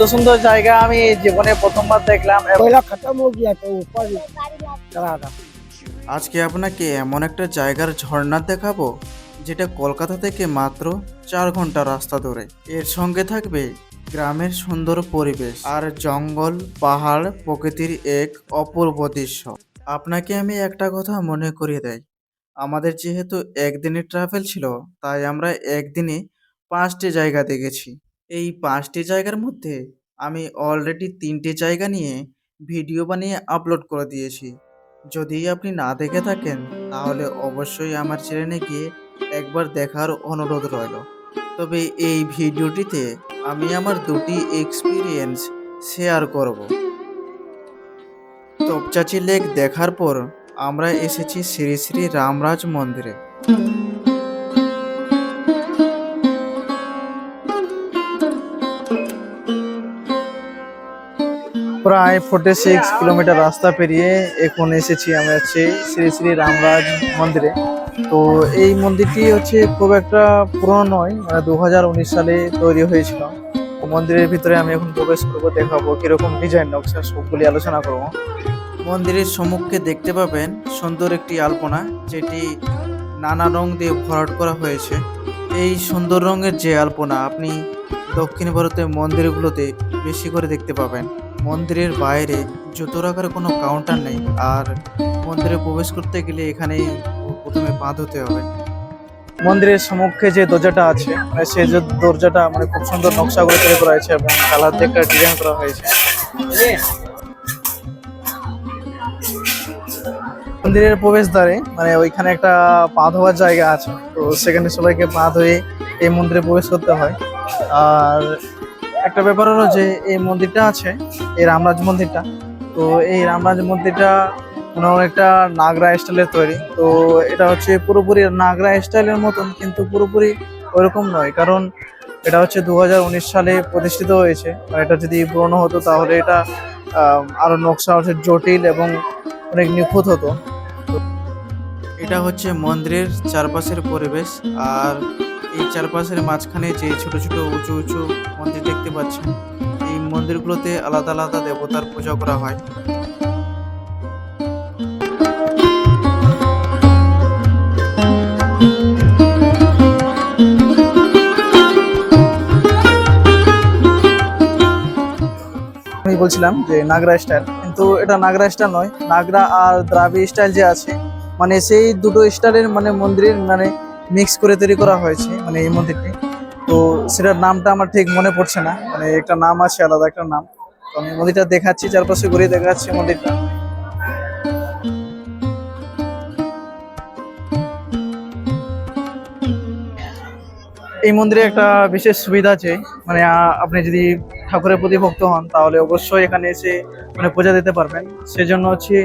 এত সুন্দর জায়গা আমি জীবনে প্রথমবার দেখলাম আজকে আপনাকে এমন একটা জায়গার ঝর্ণা দেখাবো যেটা কলকাতা থেকে মাত্র চার ঘণ্টা রাস্তা ধরে। এর সঙ্গে থাকবে গ্রামের সুন্দর পরিবেশ আর জঙ্গল পাহাড় প্রকৃতির এক অপূর্ব দৃশ্য। আপনাকে আমি একটা কথা মনে করিয়ে দেয় আমাদের যেহেতু একদিনের ট্রাভেল ছিল তাই আমরা একদিনে পাঁচটি জায়গা দেখেছি। এই পাঁচটি জায়গার মধ্যে আমি অলরেডি তিনটে জায়গা নিয়ে ভিডিও বানিয়ে আপলোড করে দিয়েছি। যদি আপনি না দেখে থাকেন, তাহলে অবশ্যই আমার চ্যানেলে গিয়ে একবার দেখার অনুরোধ রইল। তবে এই ভিডিওটিতে আমি আমার দুটি এক্সপিরিয়েন্স শেয়ার করব। তপচাচি লেক দেখার পর আমরা এসেছি শ্রী শ্রী রামরাজ মন্দিরে। প্রায় ফোর্টি সিক্স কিলোমিটার রাস্তা পেরিয়ে এখন এসেছি আমরা হচ্ছে শ্রী শ্রী রামরাজ মন্দিরে। তো এই মন্দিরটি হচ্ছে খুব একটা পুরনো নয় মানে দু সালে তৈরি হয়েছিল। মন্দিরের ভিতরে আমি এখন প্রবেশ করব, দেখাবো কীরকম ডিজাইন নকশা, সবগুলি আলোচনা করব। মন্দিরের সম্মুখে দেখতে পাবেন সুন্দর একটি আলপনা, যেটি নানা রং দিয়ে ভরাট করা হয়েছে। এই সুন্দর রঙের যে আলপনা, আপনি দক্ষিণ ভারতের মন্দিরগুলোতে বেশি করে দেখতে পাবেন। মন্দিরের বাইরে জুতো রাখার কোনো কাউন্টার নেই আর মন্দিরে প্রবেশ করতে গেলে এখানেই প্রথমে পা ধুতে হবে। মন্দিরের সম্মুখে যে দরজাটা আছে সেই যে দরজাটা মানে খুব সুন্দর নকশা করে তৈরি করা হয়েছে এবং কালার দিয়ে একটা ডিজাইন করা হয়েছে। মন্দিরের প্রবেশদ্বারে মানে ওইখানে একটা পা ধোয়ার জায়গা আছে, তো সেখানে সবাইকে পা ধুয়ে এই মন্দিরে প্রবেশ করতে হয়। আর একটা ব্যাপার হলো যে এই মন্দিরটা আছে এই রামরাজ মন্দিরটা। তো এই রামরাজ মন্দিরটা মানে অনেকটা নাগরা স্টাইলের তৈরি। তো এটা হচ্ছে পুরোপুরি নাগরা স্টাইলের মতন কিন্তু পুরোপুরি ওরকম নয়। কারণ এটা হচ্ছে দু হাজার উনিশ সালে প্রতিষ্ঠিত হয়েছে। আর এটা যদি পুরনো হতো তাহলে এটা আহ, আরও নকশা হচ্ছে জটিল এবং অনেক নিখুঁত হতো। এটা হচ্ছে মন্দিরের চারপাশের পরিবেশ। আর এই চারপাশের মাঝখানে যে ছোট ছোট উঁচু উঁচু মন্দির দেখতে পাচ্ছেন, এই মন্দিরগুলোতে আলাদা আলাদা দেবতার পূজা করা হয়। আমি বলছিলাম যে নাগরা স্টাইল কিন্তু এটা নাগরা স্টাইল নয়, নাগরা আর দ্রাবিড় স্টাইল যে আছে মানে সেই দুটো স্টাইলের মানে মন্দিরের মানে মিক্স করে তৈরি করা হয়েছে মানে এই মন্দিরটি। তো সেটার নামটা আমার ঠিক মনে পড়ছে না মানে একটা নাম আছে, আলাদা একটা নাম। তো আমি মন্দিরটা দেখাচ্ছি, চারপাশে ঘুরে দেখাচ্ছি মন্দিরটা। এই মন্দিরে একটা বিশেষ সুবিধা আছে মানে আপনি যদি ঠাকুরের প্রতি ভক্ত হন, তাহলে অবশ্যই এখানে এসে মানে পূজা দিতে পারবেন। সেজন্য হচ্ছে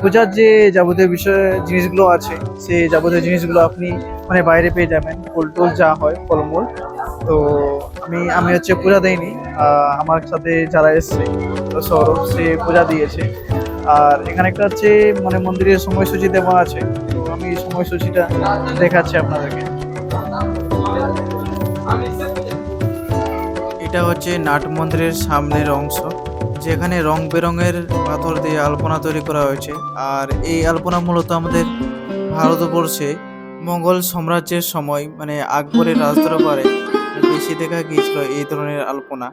পূজার যে যাবতীয় বিষয়, জিনিসগুলো আছে, সেই যাবতীয় জিনিসগুলো আপনি মানে বাইরে পেয়ে যাবেন। ফুল টুল যা হয়, ফলমূল। তো আমি আমি হচ্ছে পূজা দেইনি আমার সাথে যারা এসছে সৌরভ, সে পূজা দিয়েছে। আর এখানে একটা হচ্ছে মানে মন্দিরের সময়সূচি দেওয়া আছে, তো আমি সময়সূচিটা দেখাচ্ছি আপনাদেরকে। এটা হচ্ছে নাট মন্দিরের সামনের অংশ। যেখানে রং বেরঙের পাথর দিয়ে আলপনা তৈরি করা হয়েছে। আর এই আলপনা মূলত আমাদের ভারতবর্ষে মোগল সাম্রাজ্যের সময় মানে আকবরের রাজদরবারে বেশি দেখা গিয়েছিল এই ধরনের আলপনা।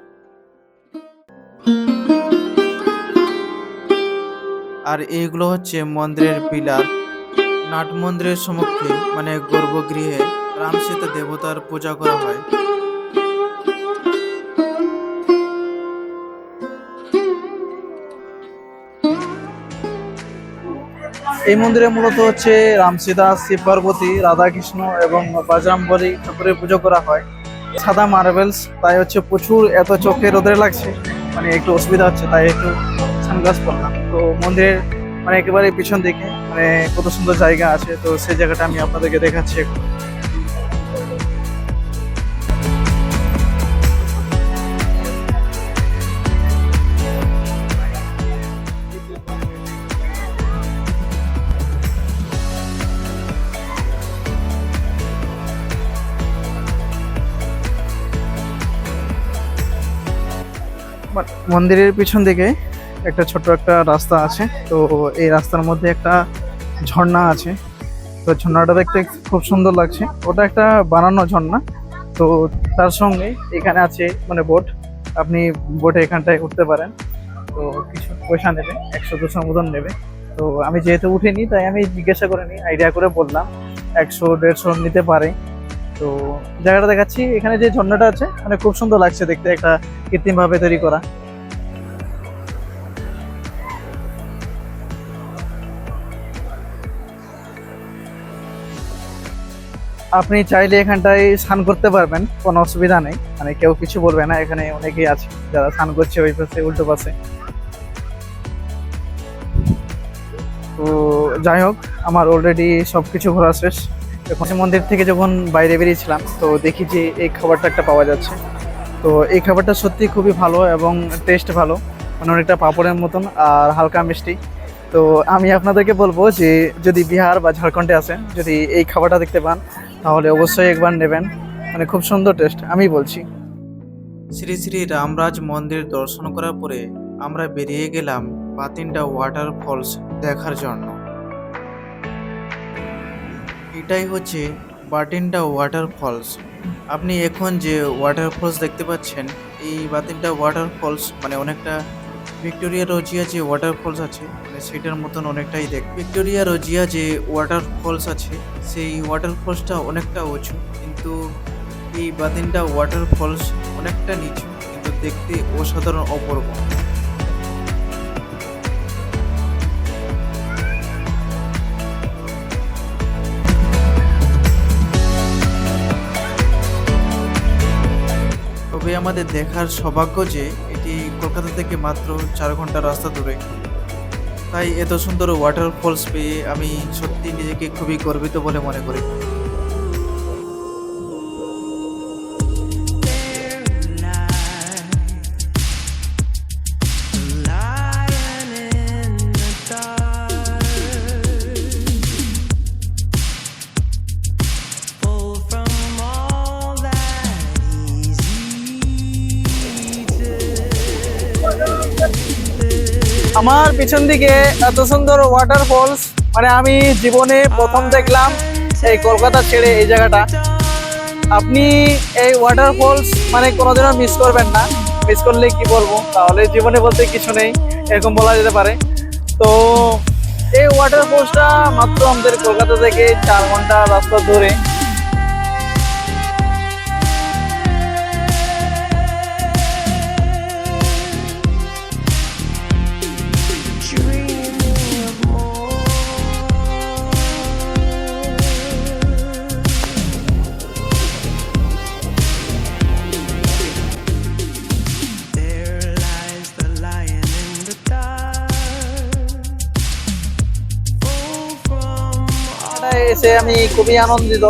আর এইগুলো হচ্ছে মন্দিরের পিলার। নাট মন্দিরের সম্মুখে মানে গর্ভগৃহে রামসীতা দেবতার পূজা করা হয়। এই মন্দিরে মূলত হচ্ছে রাম সীতা, শিব পার্বতী, রাধাকৃষ্ণ এবং বজরংবলী ঠাকুরের পুজো করা হয়। সাদা মার্বেলস, তাই হচ্ছে প্রচুর এত চোখে রোদে লাগছে মানে একটু অসুবিধা হচ্ছে, তাই একটু সানগ্লাস পরলাম। তো মন্দিরের মানে একেবারে পিছন দিকে মানে কত সুন্দর জায়গা আছে, তো সেই জায়গাটা আমি আপনাদেরকে দেখাচ্ছি একটু মন্দিরের পিছন দিকে একটা ছোট্ট একটা রাস্তা আছে। তো এই রাস্তার মধ্যে একটা ঝর্ণা আছে। তো ঝর্ণাটা দেখতে খুব সুন্দর লাগছে। ওটা একটা বানানো ঝর্ণা। তো তার সঙ্গে এখানে আছে মানে বোট। আপনি বোটে এখানটায় উঠতে পারেন। তো কিছু পয়সা নেবে, একশো দুশো মতন নেবে। তো আমি যেহেতু উঠিনি, তাই আমি জিজ্ঞাসা করে নিই আইডিয়া করে বললাম, একশো দেড়শো নিতে পারে। তো জায়গাটা দেখাচ্ছি। এখানে যে ঝর্ণাটা আছে মানে খুব সুন্দর লাগছে দেখতে একটা কৃত্রিম ভাবে তৈরি করা। আপনি চাইলে এখানটায় স্নান করতে পারবেন, কোনো অসুবিধা নেই। মানে কেউ কিছু বলবে না, এখানে অনেকেই আছে, যারা স্নান করছে ওই পাশে, উল্টো পাশে। তো যাই হোক, আমার অলরেডি সব কিছু ঘোরা শেষ। এখন মন্দির থেকে যখন বাইরে বেরিয়েছিলাম, তো দেখি যে এই খাবারটা একটা পাওয়া যাচ্ছে। তো এই খাবারটা সত্যি খুবই ভালো এবং টেস্ট ভালো মানে অনেকটা পাঁপড়ের মতন আর হালকা মিষ্টি। তো আমি আপনাদেরকে বলব যে যদি বিহার বা ঝাড়খণ্ডে আসেন, যদি এই খাবারটা দেখতে পান, তাহলে অবশ্যই একবার নেবেন। মানে খুব সুন্দর টেস্ট আমি বলছি। শ্রী শ্রী রামরাজ মন্দির দর্শন করার পরে আমরা বেরিয়ে গেলাম বাতিনটা ওয়াটার ফলস দেখার জন্য। এটাই হচ্ছে বাটিনটা ওয়াটার ফলস আপনি এখন যে ওয়াটার ফলস দেখতে পাচ্ছেন, এই বাতিনটা ওয়াটার ফলস মানে অনেকটা ভিক্টোরিয়া রোজিয়া যে ওয়াটার ফলস আছে মানে সেটার মতন অনেকটাই দেখ ভিক্টোরিয়া রোজিয়া যে ওয়াটার ফলস আছে, সেই ওয়াটার ফলসটা অনেকটা উঁচু, কিন্তু এই বাতিনটা ওয়াটার ফলস অনেকটা নিচু, কিন্তু দেখতে অসাধারণ অপূর্ব। আমাদের দেখার সৌভাগ্য যে এটি কলকাতা থেকে মাত্র চার ঘণ্টা রাস্তা দূরে। তাই এত সুন্দর ওয়াটার ফলস পেয়ে আমি সত্যি নিজেকে খুবই গর্বিত বলে মনে করি। আমার পিছন দিকে এত সুন্দর ওয়াটারফলস মানে আমি জীবনে প্রথম দেখলাম এই কলকাতা ছেড়ে এই জায়গাটা। আপনি এই ওয়াটারফলস মানে কোনোদিনও মিস করবেন না। মিস করলে কি বলব? তাহলে জীবনে বলতে কিছু নেই, এরকম বলা যেতে পারে। তো এই ওয়াটারফলসটা মাত্র আমাদের কলকাতা থেকে চার ঘণ্টা রাস্তা ধরে এসে আমি খুবই আনন্দিত।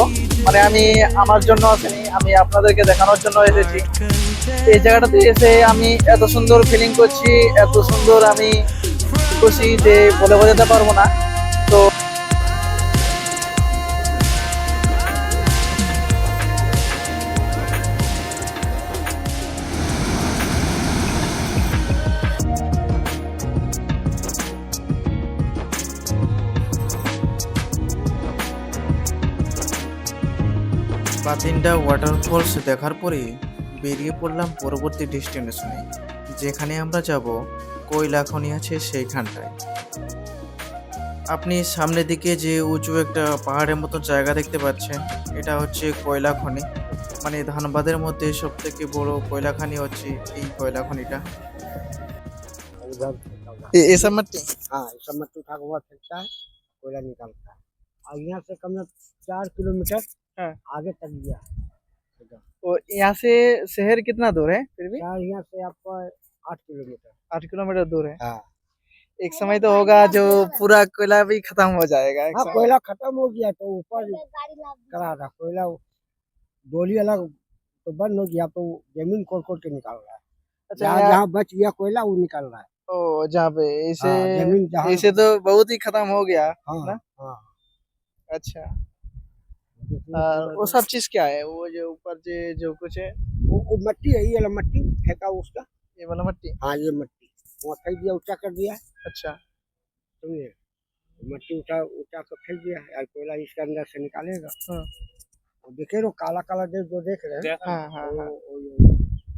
মানে আমি আমার জন্য আসেনি, আমি আপনাদেরকে দেখানোর জন্য এসেছি। এই জায়গাটাতে এসে আমি এত সুন্দর ফিলিং করছি, এত সুন্দর আমি খুশি যে বলে বোঝাতে পারব না। তো বাতিনটা ওয়াটারফলস দেখার পরে বেরিয়ে পড়লাম পরবর্তী ডেস্টিনেশনে যেখানে আমরা যাব কয়লা খনি আছে সেইখানটায় আপনি সামনের দিকে যে উঁচু একটা পাহাড়ের মতো জায়গা দেখতে পাচ্ছেন এটা হচ্ছে কয়লা খনি মানে ধানবাদের মধ্যে সব থেকে বড় কয়লা খনি হচ্ছে এই কয়লা খনিটা उधर फेंका हुआ है। এসব মাটি हाँ ये सब मट्टी उठा के हुआ फेंकता है कोयला निकालता है और यहाँ से कम से चार किलोमीटर हाँ। आगे तक गया। उधर। तो यहाँ से शहर कितना दूर है फिर भी? यहाँ से आपका आठ किलोमीटर। आठ किलोमीटर दूर है। हाँ। एक समय तो होगा जो पूरा कोयला भी खत्म हो जाएगा हाँ कोयला खत्म हो गया तो ऊपर करा था कोयला। डोली अलग तो बंद हो गया तो ज़मीन कोड़ कोड़ के निकाल रहा है। अच्छा जहाँ यहाँ- बच गया कोयला वो निकाल रहा है। ओ जहाँ पे इसे हाँ, ज़मीन इसे तो बहुत ही खत्म हो गया हाँ ना? हाँ। अच्छा। और वो सब चीज क्या है वो जो ऊपर जो जो कुछ है वो, वो मट्टी है ये वाला मट्टी फेंका उसका ये वाला मट्टी हाँ ये मट्टी वहाँ फेंक दिया ऊंचा कर दिया अच्छा समझे मट्टी उठा ऊंचा कर फेंक दिया और कोयला इसके अंदर से निकालेगा हाँ। वो देखे रो काला काला देख जो देख रहे हैं হ্যাঁ হ্যাঁ वो- হ্যাঁ वो ये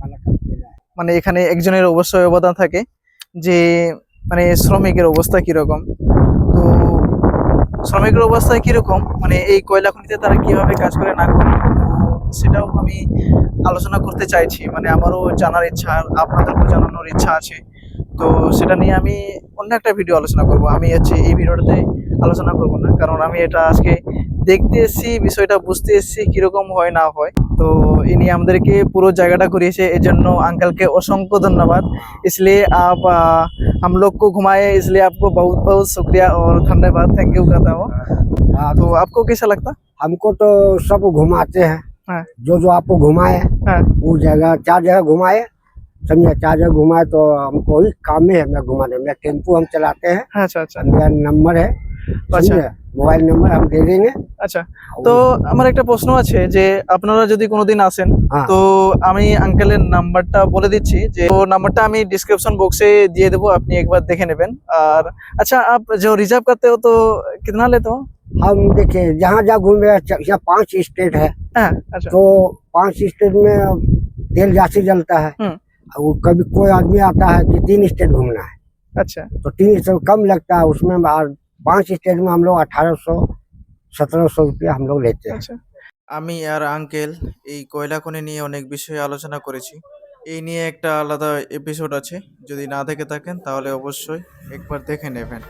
काला काला कोयला है মানে এখানে একজনের অবশ্যই অবদান থাকে যে মানে শ্রমিকের অবস্থা কিরকম তো শ্রমিকের অবস্থায় কীরকম? মানে এই কয়লা খনিতে তারা কীভাবে কাজ করে, না করে? সেটাও আমি আলোচনা করতে চাইছি। মানে আমারও জানার ইচ্ছা আর আপনাদেরকেও জানানোর ইচ্ছা আছে। তো সেটা নিয়ে আমি অন্য একটা ভিডিও আলোচনা করব। আমি হচ্ছে এই ভিডিওটাতে আলোচনা করব না। কারণ আমি এটা আজকে দেখতে এসেছি বিষয়টা বুঝতে এসেছি কিরকম হয় না হয় তো ইনি আমাদেরকে পুরো জায়গাটা ঘুরিয়েছে এই জন্য अंकल অসংখ্য ধন্যবাদ इसलिए आप आ, हम लोग को घुमाए इसलिए आपको बहुत बहुत शुक्रिया और धन्यवाद थैंक यू कहता हूँ हाँ, तो आपको कैसा लगता हमको तो सब घुमाते हैं हाँ। जो जो आपको घुमाए हाँ। वो जगह चार जगह घुमाए समझे चार जगह घुमाए तो हमको ही काम में है मैं घुमाने में टेम्पू हम चलाते हैं আচ্ছা আচ্ছা मेरा नंबर है আচ্ছা समझे मोबाइल नंबर हम दे देंगे আচ্ছা তো আমার একটা প্রশ্ন আছে যে আপনারা যদি কোনোদিন আসেন হ্যাঁ। তো আমি আঙ্কেলের নাম্বারটা বলে দিচ্ছি যে ও নাম্বারটা আমি ডিসক্রিপশন বক্সে দিয়ে দেবো আপনি একবার দেখে নেবেন আর अच्छा आप जो रिजर्व करते हो तो कितना लेते हो हम देखिए जहाँ जहाँ घूमे यहाँ पांच स्टेट है हाँ अच्छा तो पांच स्टेट में तेल जास्ती जलता है हम्म। और वो कभी कोई आदमी आता है कि तीन स्टेट घूमना है अच्छा तो तीन स्टेट कम लगता है उसमें और पांच स्टेट में हम लोग अठारह सौ सत्रह सौ रुपया हम लोग लेते हैं अच्छा আমি আর আঙ্কেল এই কয়লা খনি নিয়ে অনেক বিষয়ে আলোচনা করেছি এই নিয়ে একটা আলাদা এপিসোড আছে যদি না দেখে থাকেন তাহলে অবশ্যই একবার দেখে নেবেন